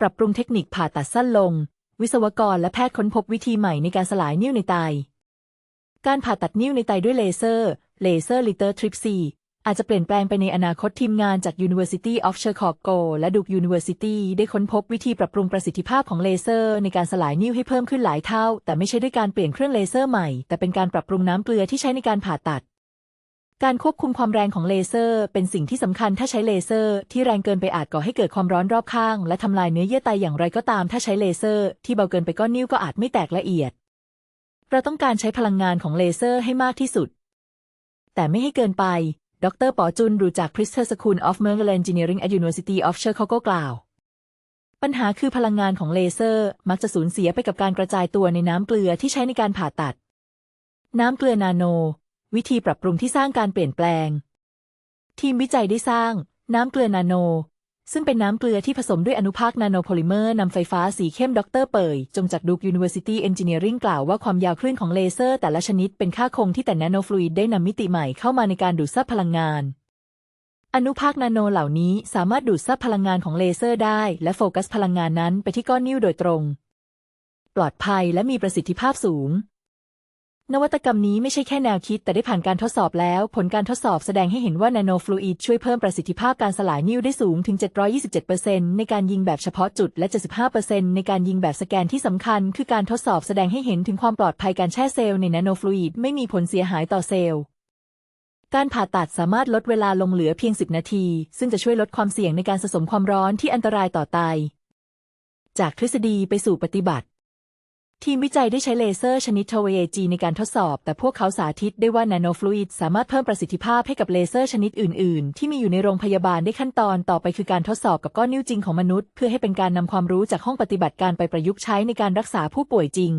ปรับปรุงเทคนิคผ่าตัดสั้นลง วิศวกรและแพทย์ค้นพบวิธีใหม่ในการสลายนิ่วในไต การผ่าตัดนิ่วในไตด้วยเลเซอร์ เลเซอร์ลิเตอร์ทริปซีอาจจะเปลี่ยนแปลงไปในอนาคตทีมงานจาก University of Chicago และ Duke University ได้ค้นพบวิธีปรับปรุงประสิทธิภาพของเลเซอร์ ในการสลายนิ่วให้เพิ่มขึ้นหลายเท่า แต่ไม่ใช่ด้วยการเปลี่ยนเครื่องเลเซอร์ใหม่ แต่เป็นการปรับปรุงน้ำเกลือที่ใช้ในการผ่าตัด การควบคุมความแรงของเลเซอร์ เป็นสิ่งที่สำคัญถ้าใช้เลเซอร์ ที่แรงเกินไปอาจก่อให้เกิดความร้อนรอบข้าง และทำลายเนื้อเยื่อไตอย่างไรก็ตาม ถ้าใช้เลเซอร์ ที่เบาเกินไปก้อนนิ่วก็อาจไม่แตกละเอียด เราต้องการใช้พลังงานของเลเซอร์ให้มากที่สุด แต่ไม่ให้เกินไป ดรปอจุนรูจาก Priester School of Medical Engineering at University of Chicago กล่าว ปัญหาคือพลังงานของเลเซอร์ มักจะสูญเสียไปกับการกระจายตัวในน้ำเกลือที่ใช้ในการผ่าตัดน้ำเกลือนาโน วิธีปรับปรุงที่สร้างการเปลี่ยนแปลง ทีมวิจัยได้สร้าง น้ำเกลือนาโน ซึ่งเป็นน้ำเกลือที่ผสมด้วยอนุภาคนาโนโพลิเมอร์นำไฟฟ้าสีเข้มดรเปยจงจากดูก University Engineering กล่าวว่าความยาวคลื่นของเลเซอร์ แต่ละชนิดเป็นค่าคงที่แต่นาโนฟลูอิดได้นำมิติใหม่เข้ามาในการดูดซับพลังงานอนุภาคนาโนเหล่านี้สามารถดูดซับพลังงานของเลเซอร์ได้ และโฟกัสพลังงานนั้นไปที่ก้อนนิ่วโดยตรง ปลอดภัยและมีประสิทธิภาพสูง นวัตกรรมนี้ไม่ใช่แค่แนวคิดแต่ได้ผ่านการทดสอบแล้ว ผลการทดสอบแสดงให้เห็นว่านาโนฟลูอิดช่วยเพิ่มประสิทธิภาพการสลายนิ่วได้สูงถึง 727%ในการยิงแบบเฉพาะจุดและ 75%ในการยิงแบบสแกนที่สำคัญ คือการทดสอบแสดงให้เห็นถึงความปลอดภัยการแช่เซลล์ในนาโนฟลูอิดไม่มีผลเสียหายต่อเซลล์ การผ่าตัดสามารถลดเวลาลงเหลือเพียง 10 นาที ซึ่งจะช่วยลดความเสี่ยงในการสะสมความร้อนที่อันตรายต่อไต จากทฤษฎีไปสู่ปฏิบัติ ทีมวิจัยได้ใช้เลเซอร์ชนิดทเวจีในการทดสอบ แต่พวกเขาสาธิตได้ว่านาโนฟลูอิดสามารถเพิ่มประสิทธิภาพให้กับเลเซอร์ชนิดอื่น ๆ ที่มีอยู่ในโรงพยาบาลได้ขั้นตอนต่อไปคือการทดสอบกับก้อนนิ้วจริงของมนุษย์ เพื่อให้เป็นการนำความรู้จากห้องปฏิบัติการไปประยุกต์ใช้ในการรักษาผู้ป่วยจริง